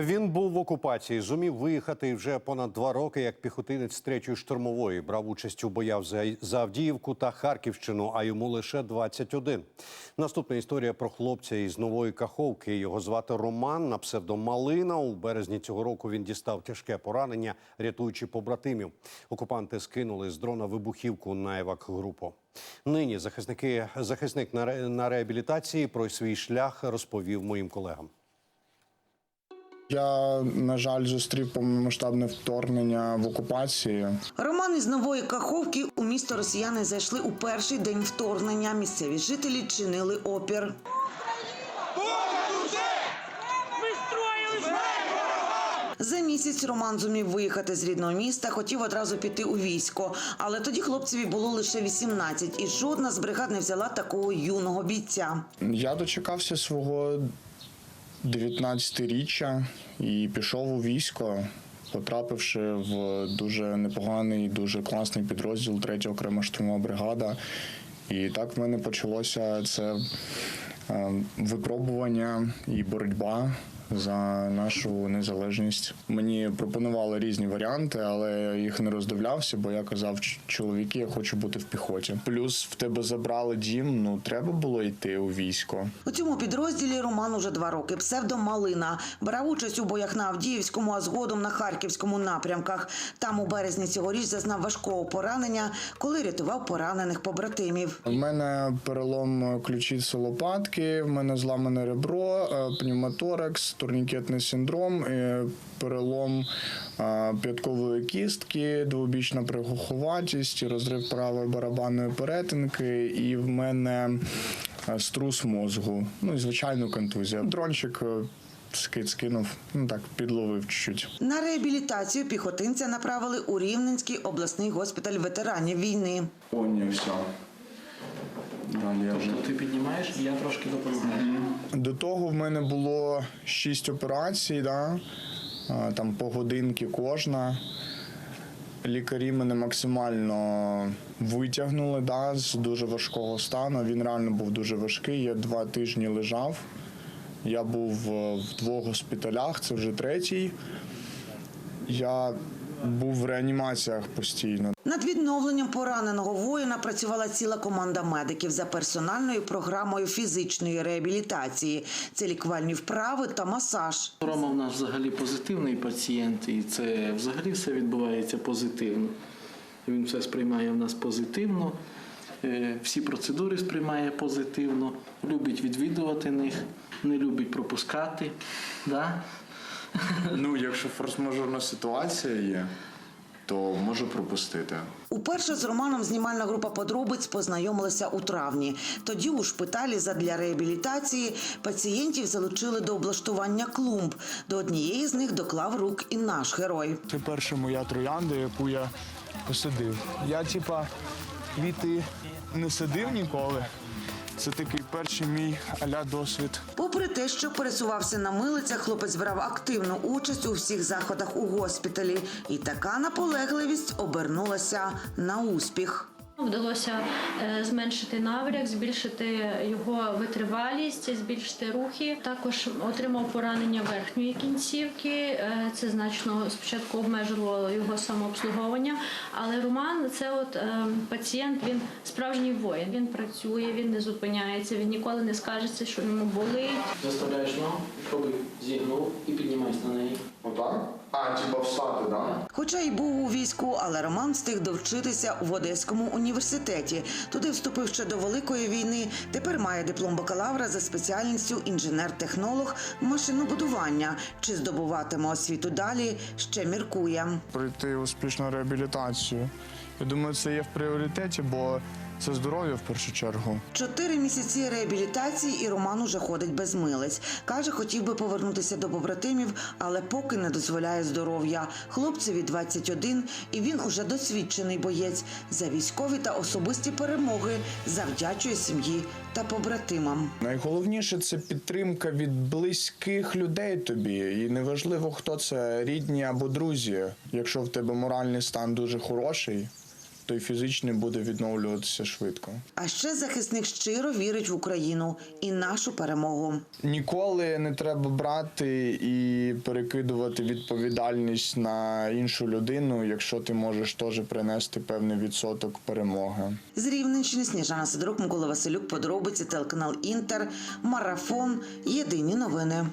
Він був в окупації, зумів виїхати вже понад два роки як піхотинець третьої штурмової. Брав участь у боях за за Авдіївку та Харківщину, а йому лише 21. Наступна історія про хлопця із нової каховки. Його звати Роман на псевдо Малина. У березні цього року він дістав тяжке поранення, рятуючи побратимів. Окупанти скинули з дрона вибухівку на евак-групу. Нині захисники захисник на реабілітації про свій шлях розповів моїм колегам. Я, на жаль, зустрів повномасштабне вторгнення в окупації. Роман із нової Каховки у місто росіяни зайшли у перший день вторгнення. Місцеві жителі чинили опір. За місяць Роман зумів виїхати з рідного міста, хотів одразу піти у військо. Але тоді хлопцеві було лише 18, і жодна з бригад не взяла такого юного бійця. Я дочекався свого 19-річчя і пішов у військо, потрапивши в дуже непоганий, дуже класний підрозділ 3 окрема штурмова бригада. І так в мене почалося це е, випробування і боротьба за нашу незалежність. Мені пропонували різні варіанти, але я їх не роздивлявся, бо я казав, чоловіки, я хочу бути в піхоті. Плюс в тебе забрали дім. Ну треба було йти у військо. У цьому підрозділі Роман уже два роки. Псевдо Малина брав участь у боях на Авдіївському, а згодом на Харківському напрямках. Там у березні цьогоріч зазнав важкого поранення, коли рятував поранених побратимів. У мене перелом ключиці лопатки, в мене зламане ребро, е, пневмоторакс, турнікетний синдром, е, перелом п'яткової кістки, двобічна пригухуватість, розрив правої барабанної перетинки, і в мене е, струс мозгу. Ну і звичайно контузія. Дрончик е, скид скинув, ну так підловив чуть-чуть. На реабілітацію піхотинця направили у Рівненський обласний госпіталь ветеранів війни. Поні, все. Далі вже Тобто ти піднімаєш, і я трошки допомагаю. До того в мене було шість операцій, да? там по годинки кожна. Лікарі мене максимально витягнули да, з дуже важкого стану. Він реально був дуже важкий. Я два тижні лежав. Я був е, в двох госпіталях, це вже третій. Я був в реанімаціях постійно. Над відновленням пораненого воїна працювала ціла команда медиків за персональною програмою фізичної реабілітації. Це лікувальні вправи та масаж. Рома в нас взагалі позитивний пацієнт, і це взагалі все відбувається позитивно. Він все сприймає в нас позитивно, е, всі процедури сприймає позитивно, любить відвідувати них, не любить пропускати. Да? Ну, якщо форс-мажорна ситуація є, то можу пропустити. Уперше з Романом знімальна група подробиць познайомилася у травні. Тоді у шпиталі задля реабілітації пацієнтів залучили до облаштування клумб. До однієї з них доклав рук і наш герой. Це перша моя троянда, яку я посадив. Я, типа, квіти не садив ніколи. Це такий перший мій аля досвід. Попри те, що пересувався на милицях, хлопець брав активну участь у всіх заходах у госпіталі, і така наполегливість обернулася на успіх. Вдалося е, зменшити набряк, збільшити його витривалість, збільшити рухи. Також отримав поранення верхньої кінцівки. Е, Це значно спочатку обмежувало його самообслуговування. Але Роман це от е, пацієнт, він справжній воїн. Він працює, він не зупиняється, він ніколи не скажеться, що йому болить. Заставляєш ногу, пробуй зігнув і піднімайся на неї. Отак? А, типа встати. Да? Хоча й був у війську, але Роман встиг довчитися в Одеському університеті. Туди вступив ще до Великої війни. Тепер має диплом бакалавра за спеціальністю інженер-технолог машинобудування. Чи здобуватиме освіту далі, ще міркує. Пройти успішну реабілітацію. Я думаю, це є в пріоритеті, бо це здоров'я в першу чергу. Чотири місяці реабілітації і Роман уже ходить без милиць. Каже, хотів би повернутися до побратимів, але поки не дозволяє здоров'я. Хлопцеві 21, і він уже досвідчений боєць. За військові та особисті перемоги завдячує сім'ї та побратимам. Найголовніше це підтримка від близьких людей тобі. І неважливо, хто це рідні або друзі. Якщо в тебе моральний стан дуже хороший, то й фізичний буде відновлюватися швидко. А ще захисник щиро вірить в Україну і нашу перемогу. Ніколи не треба брати і перекидувати відповідальність на іншу людину, якщо ти можеш теж принести певний відсоток перемоги. З Рівненщини Сніжана Сидорук, Микола Василюк, подробиці, телеканал Інтер, Марафон. Єдині новини.